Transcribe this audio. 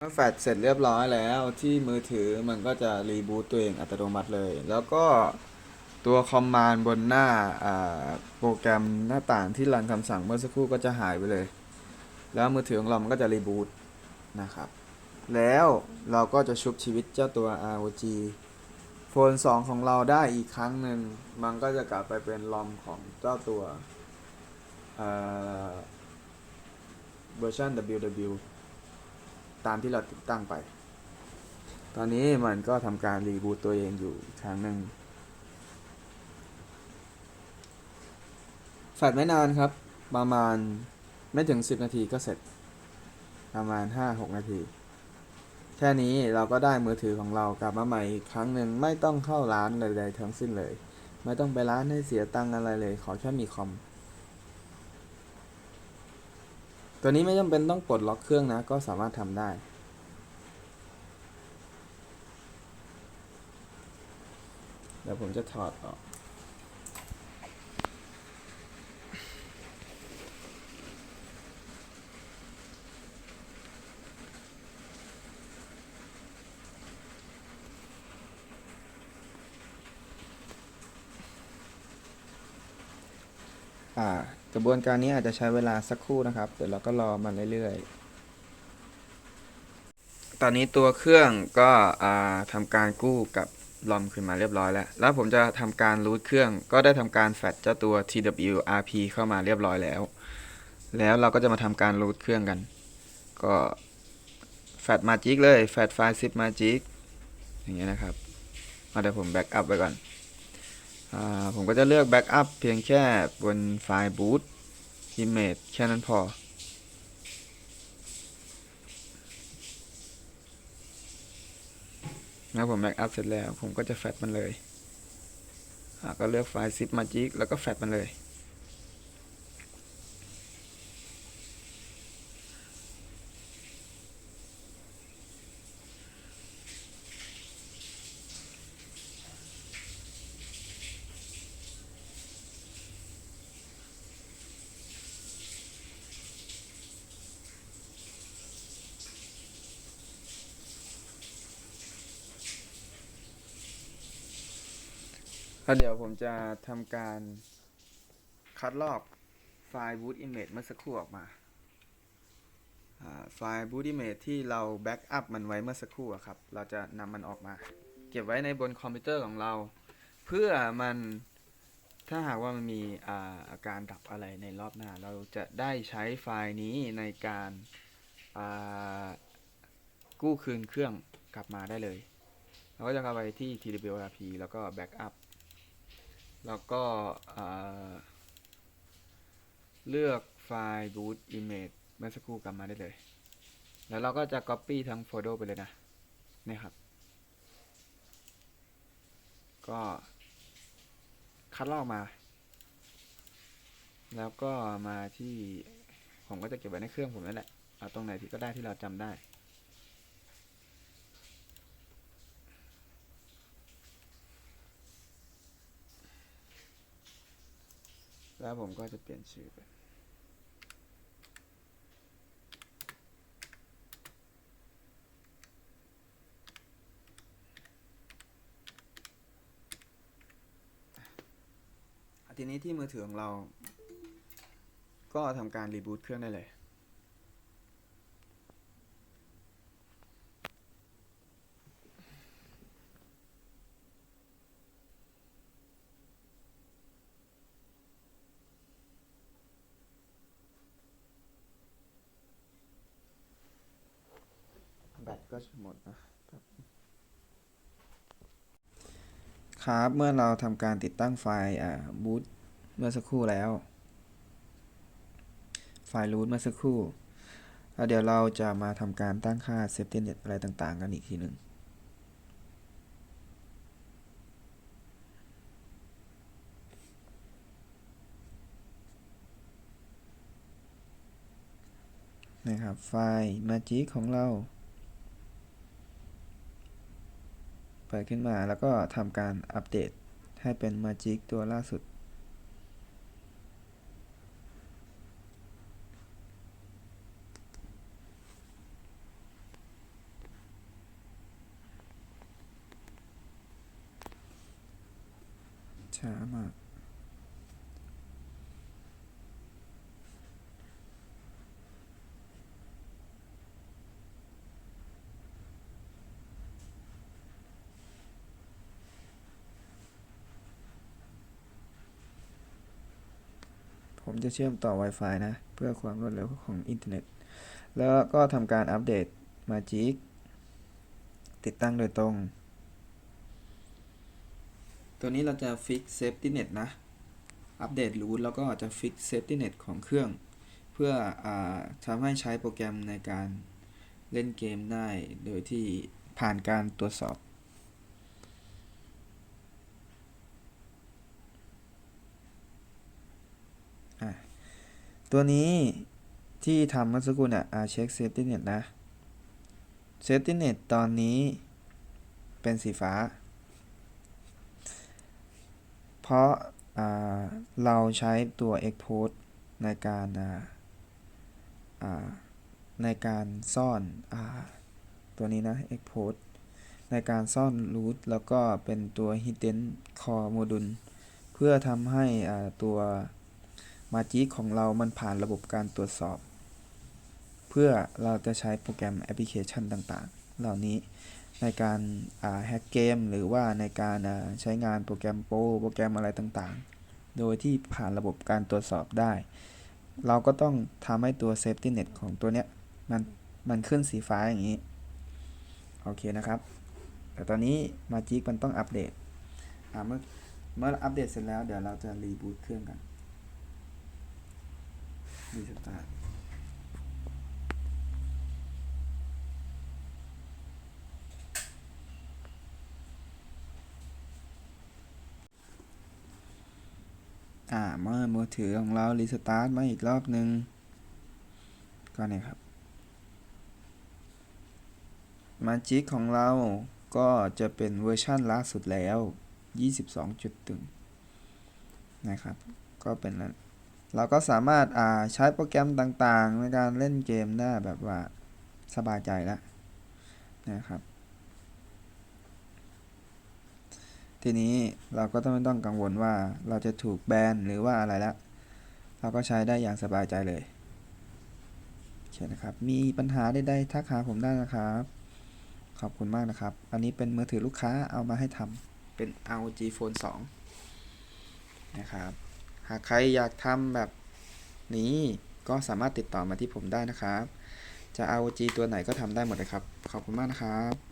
เมื่อแฟลชเสร็จเรียบร้อยแล้วที่มือถือมันก็จะรีบูตตัวเองอัตโนมัติเลย แล้วก็ตัวคอมมานด์บนหน้าอ่าโปรแกรมหน้าต่างที่รันคำสั่งเมื่อสักครู่ก็จะหายไปเลย แล้วมือถือของเรามันก็จะรีบูตนะครับ แล้วเราก็จะชุบชีวิตเจ้าตัว ROG โฟน 2 ของเราได้อีกครั้งหนึ่ง มันก็จะกลับไปเป็นลอมของเจ้าตัวเวอร์ชัน WW ตามที่เราติดตั้งไป ตอนนี้มันก็ทำการรีบูตตัวเองอยู่ครั้งหนึ่งแฟลชไม่นานครับ ประมาณไม่ถึง 10 นาทีก็เสร็จ ประมาณ 5-6 นาที แค่นี้เราก็ได้มือถือของเรากลับมาใหม่อีกครั้งหนึ่งไม่ต้องเข้าร้านใดๆทั้งสิ้นเลย ไม่ต้องไปร้านให้เสียตังอะไรเลย ขอแค่มีคอม ตัวนี้ไม่จำเป็นต้องปลดล็อกเครื่องนะ ก็สามารถทำได้ เดี๋ยวผมจะถอดออก อ่า กระบวนการนี้อาจจะใช้เวลาสักครู่นะครับ เดี๋ยวเราก็รอมันเรื่อยๆ ตอนนี้ตัวเครื่องก็อ่าทำการกู้กับลอมขึ้นมาเรียบร้อยแล้ว แล้วผมจะทำการรูทเครื่อง ก็ได้ทำการแฟดเจ้าตัว TWRP เข้ามาเรียบร้อยแล้ว แล้วเราก็จะมาทำการรูทเครื่องกัน ก็แฟดมาจิกเลย แฟดไฟล์ซิปมาจิกอย่างเงี้ยนะครับเอาเดี๋ยวผมแบ็กอัพไว้ก่อน ผมก็จะเลือกแบ็กอัพเพียงแค่บนไฟล์บูต image แค่นั้นพอแล้วผมแบ็กอัพเสร็จแล้ว ผมก็จะแฟตมันเลย ก็เลือกไฟล์ซิปมาจิกแล้วก็แฟตมันเลย แล้วเดี๋ยวผมจะทำการคัดลอกไฟล์ boot image เมื่อสักครู่ออกมา ไฟล์ boot image ที่เราแบ็กอัพมันไว้เมื่อสักครู่ครับ เราจะนำมันออกมา เก็บไว้ในบนคอมพิวเตอร์ของเรา เพื่อมันถ้าหากว่ามันมีอาอาการดับอะไรในรอบหน้า เราจะได้ใช้ไฟล์นี้ในการากู้คืนเครื่องกลับมาได้เลย เราก็จะเข้าไปที่ TWRP แล้วก็ Backup แล้วก็เลือกไฟล์ boot image เมื่อสักครู่กลับมาได้เลย แล้วเราก็จะ copy ทั้งโฟลเดอร์ไปเลยนะ นี่ครับ ก็คัดลอกมา แล้วก็มาที่ผมก็จะเก็บไว้ในเครื่องผมนั่นแหละ เอาตรงไหนที่ก็ได้ที่เราจำได้ แล้วผมก็จะเปลี่ยนชื่อไปอะทีนี้ที่มือถือของเรา ก็ทำการรีบูตเครื่องได้เลย ก็จะหมดนะครับครับเมื่อเราทำการติดตั้งไฟล์อ่าบูตเมื่อสักครู่แล้ว ไฟล์รูทเมื่อสักครู่แล้วเดี๋ยวเราจะมาทำการตั้งค่า safety net อะไรต่างๆ กันอีกทีหนึ่งนะครับ ไฟล์ magic ของเรา เปิดขึ้นมาแล้วก็ทำการอัปเดตให้เป็น Magic ตัวล่าสุด ช้ามาก ผมจะเชื่อมต่อ Wi-Fi นะ เพื่อความรวดเร็วของอินเทอร์เน็ต แล้วก็ทำการอัปเดต Magic ติดตั้งโดยตรง ตัวนี้เราจะ Fix Safety Net นะ อัปเดตรูทแล้วก็จะ Fix Safety Net ของเครื่อง เพื่ออทำให้ใช้โปรแกรมในการเล่นเกมได้ โดยที่ผ่านการตรวจสอบ ตัวนี้ที่ทำเมื่อสักครู่เนี่ยอาเช็ค Safety Net นะ Safety Net ตอนนี้เป็นสีฟ้า เพราะาเราใช้ตัว Export ในการาาในการซ่อนอตัวนี้นะ Export ในการซ่อน root แล้วก็เป็นตัว hidden core module เพื่อทำให้อ่า ตัว Magic ของเรามันผ่านระบบการตรวจสอบ เพื่อเราจะใช้โปรแกรมแอปพลิเคชันต่างๆ เหล่านี้ในการแฮกเกม หรือว่าในการใช้งานโปรแกรมโปรโปรแกรมอะไรต่างๆ โดยที่ผ่านระบบการตรวจสอบได้ เราก็ต้องทำให้ตัว Safety Net ของตัวเนี้ยมันมันขึ้นสีฟ้าอย่างนี้ โอเคนะครับ แต่ตอนนี้ Magic มันต้องอัปเดตเมื่อเมื่ออัปเดตเสร็จแล้วเดี๋ยวเราจะรีบูตเครื่องกัน รีสตาร์ทอ่าเมื่อมือถือของเรารีสตาร์ทมาอีกรอบหนึ่งก็เนี่ยครับ Magic ของเราก็จะเป็นเวอร์ชั่นล่าสุดแล้ว 22.1 นะครับ ก็เป็นนั้น เราก็สามารถใช้โปรแกรมต่างๆ ในการเล่นเกมได้แบบว่าสบายใจแล้วนะครับ ทีนี้เราก็ต้องไม่ต้องกังวลว่าเราจะถูกแบนหรือว่าอะไรแล้วเราก็ใช้ได้อย่างสบายใจเลยโอเคนะครับ มีปัญหาใดๆทักหาผมได้นะครับ ขอบคุณมากนะครับ อันนี้เป็นมือถือลูกค้าเอามาให้ทำเป็น ROG Phone 2 นะครับ หากใครอยากทำแบบนี้ก็สามารถติดต่อมาที่ผมได้นะครับ จะ ROG ตัวไหนก็ทำได้หมดเลยครับ ขอบคุณมากนะครับ